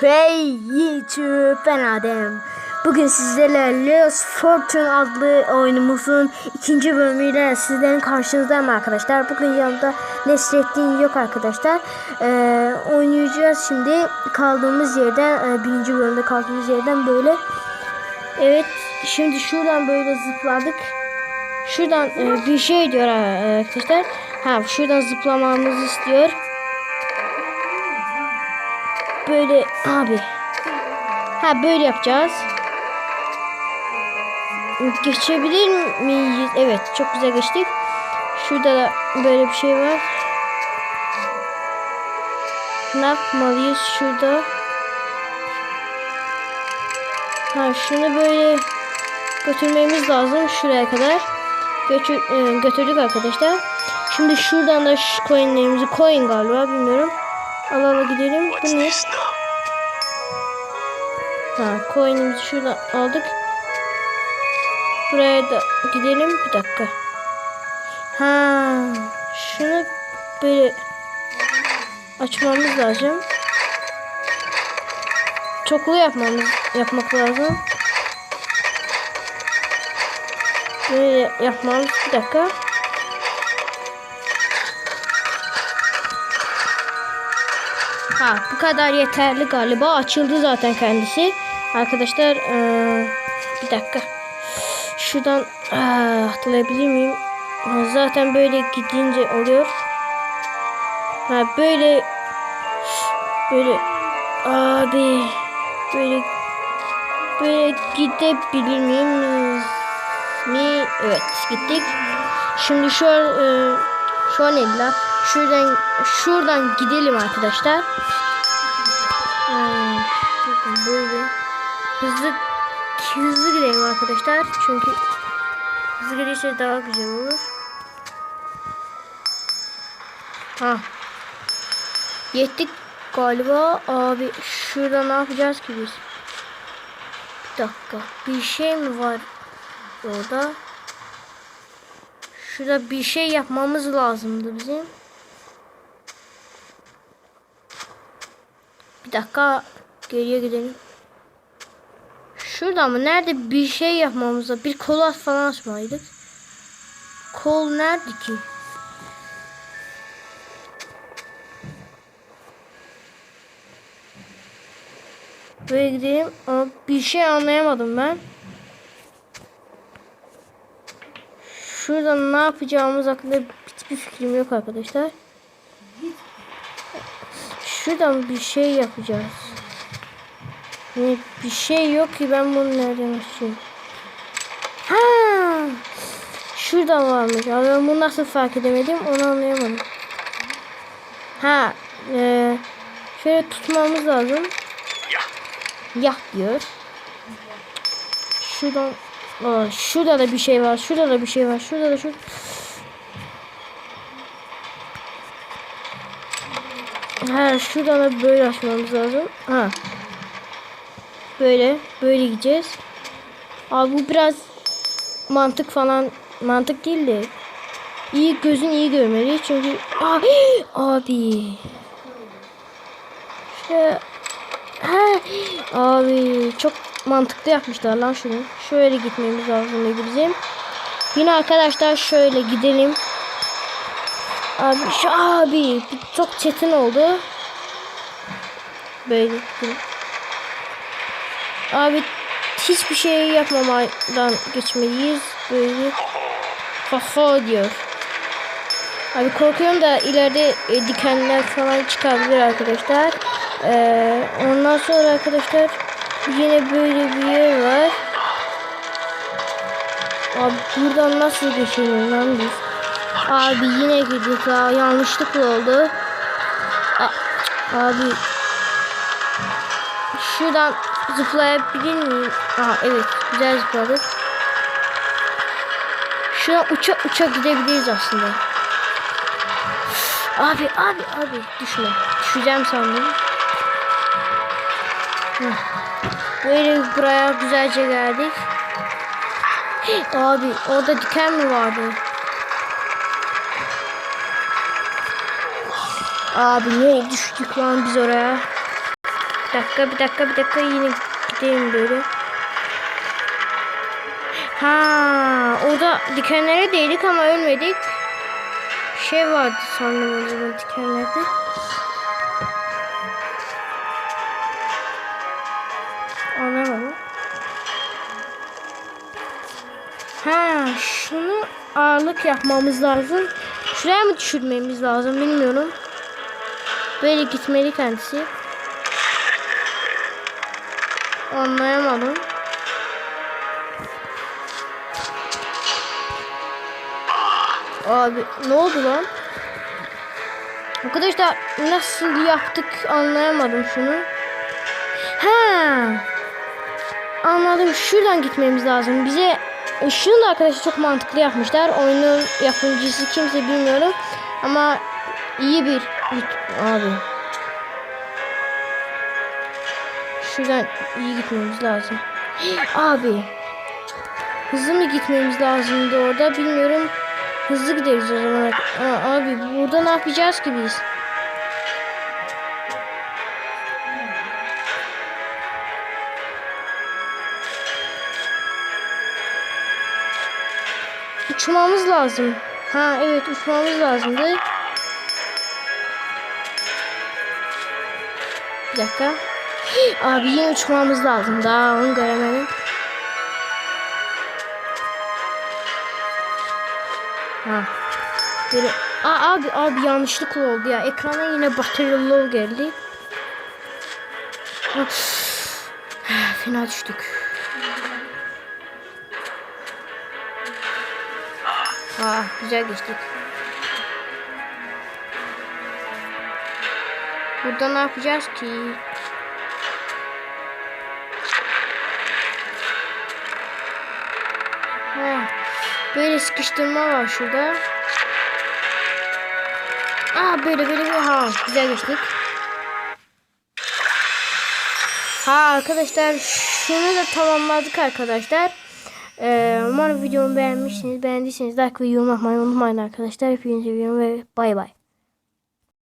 Hey YouTube ben Adem. Bugün sizlerle Leos Fortune adlı oyunumuzun ikinci bölümüyle sizlerin karşınızdayım arkadaşlar. Bugün yanımda Nesrettin yok arkadaşlar. Ee, oynayacağız şimdi kaldığımız yerden e, birinci bölümde kaldığımız yerden böyle. Evet şimdi şuradan böyle zıpladık. Şuradan e, bir şey diyor e, arkadaşlar. Ha şuradan zıplamamızı istiyor. Böyle abi. Ha böyle yapacağız. Geçebilir miyiz? Evet çok güzel geçtik. Şurada da böyle bir şey var. Ne yapmalıyız şurada? Ha şunu böyle götürmemiz lazım şuraya kadar. Götür, e, götürdük arkadaşlar. Şimdi şuradan da şu coinlerimizi coin galiba bilmiyorum. Al ala gidelim. Bu ne? Ha coin'imizi şuradan aldık. Buraya da gidelim. Bir dakika. Ha şunu böyle açmamız lazım. Çoklu yapmamız yapmak lazım. Böyle yapmamız bir dakika. Ha bu kadar yeterli galiba. Açıldı zaten kendisi. Arkadaşlar eee, bir dakika. Şuradan eee, atlayabilir miyim? Zaten böyle gidince oluyor. Ha böyle böyle abi böyle böyle gidebilir miyim? Mi? Evet gittik. Şimdi şu an eee, şu an illa şuradan şuradan gidelim arkadaşlar. Böyle hızlı hızlı gidelim arkadaşlar. Çünkü hızlı gelirse daha güzel olur. Ha. Yettik galiba. Abi şurada ne yapacağız ki biz? Bir dakika. Bir şey mi var orada? Şurada bir şey yapmamız lazımdı bizim. Bir dakika geriye gidelim. Şurada mı? Nerede bir şey yapmamız lazım? Bir kol falan açmalıydık. Kol nerede ki? Buraya gidelim ama bir şey anlayamadım ben. Şurada ne yapacağımız hakkında hiçbir fikrim yok arkadaşlar. Şuradan bir şey yapacağız. Yani bir şey yok ki ben bunu nereden açayım? Ha! Şuradan varmış. Ama ben bunu nasıl fark edemedim onu anlayamadım. Ha, e, şöyle tutmamız lazım. Yah diyor. Şuradan Aa, şurada da bir şey var. Şurada da bir şey var. Şurada da şu. Ha şuradan da böyle açmamız lazım. Ha. Böyle. Böyle gideceğiz. Abi bu biraz mantık falan mantık değil de iyi gözün iyi görmeli çünkü Aa, abi şöyle ha, abi çok mantıklı yapmışlar lan şunu şöyle gitmemiz lazım bizim yine arkadaşlar şöyle gidelim abi şu abi çok çetin oldu böyle. Abi hiçbir şey yapmamadan geçmeliyiz. Böyle kafa diyor. Abi korkuyorum da ileride e, dikenler falan çıkabilir arkadaşlar. Ee, ondan sonra arkadaşlar yine böyle bir yer var. Abi buradan nasıl geçelim lan biz? Abi yine girdik ya yanlışlıkla oldu. A abi Şuradan zıplayabilir miyim? Aha evet güzel zıpladık. Şuradan uça uça gidebiliriz aslında. Abi abi abi düşme. Düşeceğim sandım. Heh. Böyle buraya güzelce geldik. Abi orada diken mi vardı? Abi niye düştük lan biz oraya? Bir dakika bir dakika bir dakika yine gidelim böyle. Ha orada dikenlere değdik ama ölmedik. Şey vardı sanırım o zaman dikenlerde. Anlamadım. Ha şunu ağırlık yapmamız lazım. Şuraya mı düşürmemiz lazım bilmiyorum. Böyle gitmeli kendisi. Anlayamadım. Abi ne oldu lan? Arkadaşlar nasıl yaptık anlayamadım şunu. Ha. Anladım. Şuradan gitmemiz lazım. Bize ışığını da arkadaşlar çok mantıklı yapmışlar. Oyunun yapımcısı kimse bilmiyorum. Ama iyi bir abi. Şuradan iyi gitmemiz lazım. Abi. Hızlı mı gitmemiz lazımdı orada bilmiyorum. Hızlı gideriz o zaman. Aa, abi burada ne yapacağız ki biz? Uçmamız lazım. Ha evet uçmamız lazımdı. Dakika. Abi yine uçmamız lazım. Daha onu göremedim. Ha. Böyle Aa, abi abi yanlışlıkla oldu ya. Ekrana yine battery low geldi. Of. Fena düştük. Aa, güzel geçtik. Burada ne yapacağız ki? Ha, böyle sıkıştırma var şurada. Aa böyle böyle ha güzel geçtik. Ha arkadaşlar şunu da tamamladık arkadaşlar. Ee, umarım videomu beğenmişsiniz. Beğendiyseniz like ve yorum yapmayı unutmayın arkadaşlar. Hepinizi seviyorum ve bay bay.